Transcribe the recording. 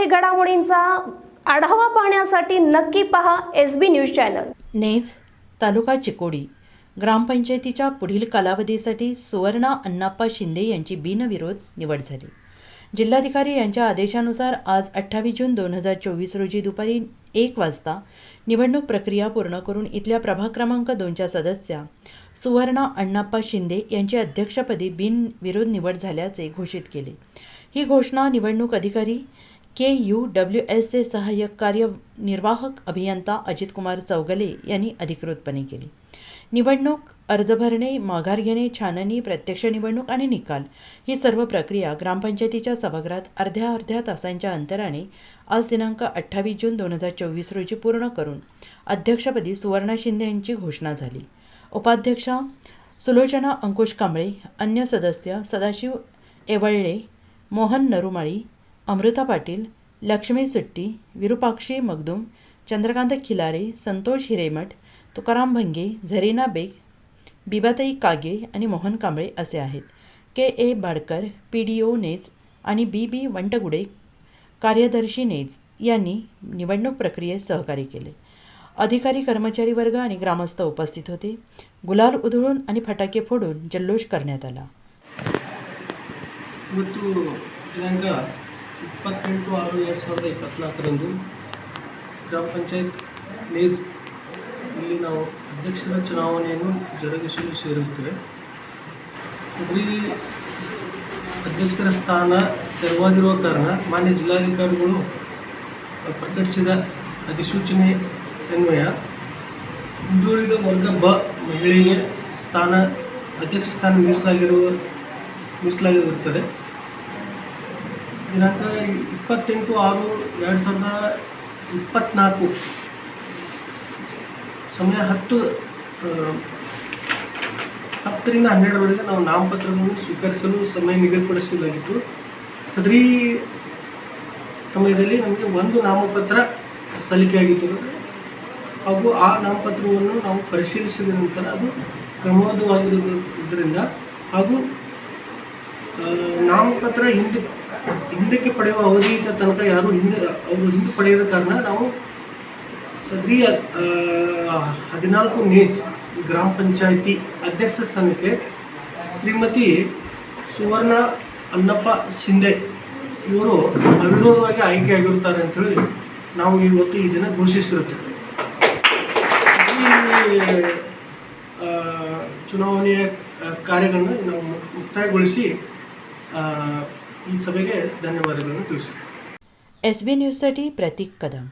सामाजिक आर्थिक घडामोडींचा आढावा पाहण्यासाठी नक्की पहा S B news channel. Nej taluka Chikodi ग्रामपंचायतीच्या पुढील कालावधीसाठी सुवर्णा अण्णाप्पा शिंदे यांची बिनविरोध निवड झाली. जिल्हाधिकारी यांच्या आदेशानुसार आज अठ्ठावीस जून दोन हजार चोवीस रोजी दुपारी एक वाजता निवडणूक प्रक्रिया पूर्ण करून इथल्या प्रभाग क्रमांक दोनच्या सदस्या सुवर्णा अण्णाप्पा शिंदे यांची अध्यक्षपदी बिनविरोध निवड झाल्याचे घोषित केले. ही घोषणा निवडणूक अधिकारी के यू डब्ल्यू एसचे सहाय्यक कार्यनिर्वाहक अभियंता अजितकुमार चौगले यांनी अधिकृतपणे केली. निवडणूक अर्ज भरणे माघार घेणे छाननी प्रत्यक्ष निवडणूक आणि निकाल ही सर्व प्रक्रिया ग्रामपंचायतीच्या सभागृहात अर्ध्या अर्ध्या तासांच्या अंतराने आज दिनांक अठ्ठावीस जून दोन हजार चोवीस रोजी पूर्ण करून अध्यक्षपदी सुवर्णा शिंदे यांची घोषणा झाली. उपाध्यक्षा सुलोचना अंकुश कांबळे अन्य सदस्य सदाशिव एवळले मोहन नरुमाळी अमृता पाटील लक्ष्मी सुट्टी विरूपाक्षी मगदुम चंद्रकांत खिलारे संतोष हिरेमठ तुकाराम भंगे झरीना बेग बिबाताई कागे आणि मोहन कांबळे असे आहेत. K. A. Badkar P D O Naz आणि बी बी वंटगुडे कार्यदर्शी नेज यांनी निवडणूक प्रक्रियेत सहकार्य केले. अधिकारी कर्मचारी वर्ग आणि ग्रामस्थ उपस्थित होते. गुलाल उधळून आणि फटाके फोडून जल्लोष करण्यात आला. ಇಪ್ಪತ್ತೆಂಟು ಆರು ಎರಡು ಸಾವಿರದ ಇಪ್ಪತ್ತ್ನಾಲ್ಕರಂದು ಗ್ರಾಮ ಪಂಚಾಯತ್ ನೇಜ್ ಇಲ್ಲಿ ನಾವು ಅಧ್ಯಕ್ಷರ ಚುನಾವಣೆಯನ್ನು ಜರುಗಿಸಲು ಸೇರುತ್ತೇವೆ. ಸದರಿ ಅಧ್ಯಕ್ಷರ ಸ್ಥಾನ ತೆರವಾಗಿರುವ ಕಾರಣ ಮಾನ್ಯ ಜಿಲ್ಲಾಧಿಕಾರಿಗಳು ಪ್ರಕಟಿಸಿದ ಅಧಿಸೂಚನೆ ಅನ್ವಯ ಹಿಂದುಳಿದ ವರ್ಗ ಬ ಮಹಿಳೆಗೆ ಸ್ಥಾನ, ಅಧ್ಯಕ್ಷ ಸ್ಥಾನ ಮೀಸಲಾಗಿರುವ ಮೀಸಲಾಗಿರುತ್ತದೆ. ದಿನಾಂಕ ಇಪ್ಪತ್ತೆಂಟು ಆರು ಎರಡು ಸಾವಿರದ ಇಪ್ಪತ್ತ್ನಾಲ್ಕು ಸಮಯ ಹತ್ತು ಹತ್ತರಿಂದ ಹನ್ನೆರಡರವರೆಗೆ ನಾವು ನಾಮಪತ್ರವನ್ನು ಸ್ವೀಕರಿಸಲು ಸಮಯ ನಿಗದಿಪಡಿಸಲಾಗಿತ್ತು. ಸದರಿ ಸಮಯದಲ್ಲಿ ನಮಗೆ ಒಂದು ನಾಮಪತ್ರ ಸಲ್ಲಿಕೆಯಾಗಿತ್ತು ಹಾಗೂ ಆ ನಾಮಪತ್ರವನ್ನು ನಾವು ಪರಿಶೀಲಿಸಿದ ನಂತರ ಅದು ಕ್ರಮಬದ್ಧವಾಗಿರುವುದರಿಂದ ಹಾಗೂ ನಾಮಪತ್ರ ಹಿಂದೆ ಹಿಂದಕ್ಕೆ ಪಡೆಯುವ ಅವಧಿ ತನಕ ಯಾರು ಹಿಂದೆ, ಅವರು ಹಿಂದೆ ಪಡೆಯದ ಕಾರಣ ನಾವು ಸದ್ರಿ ಹದಿನಾಲ್ಕು ಮೇಜ್ ಗ್ರಾಮ ಪಂಚಾಯಿತಿ ಅಧ್ಯಕ್ಷ ಸ್ಥಾನಕ್ಕೆ ಶ್ರೀಮತಿ ಸುವರ್ಣ ಅನ್ನಪ್ಪ ಶಿಂದೆ ಇವರು ಅವಿರೋಧವಾಗಿ ಆಯ್ಕೆಯಾಗಿರುತ್ತಾರೆ ಅಂತೇಳಿ ನಾವು ಇವತ್ತು ಈ ದಿನ ಘೋಷಿಸಿರುತ್ತೇವೆ. ಚುನಾವಣೆಯ ಕಾರ್ಯಗಳನ್ನು ನಾವು ಮುಕ್ತಾಯಗೊಳಿಸಿ ಈ ಸಭೆಗೆ ಧನ್ಯವಾದಗಳನ್ನು ತಿಳಿಸಿದೆ ಎಸ್ ಬಿ ನ್ಯೂಸ್साठी ಪ್ರತೀಕ್ ಕದಂ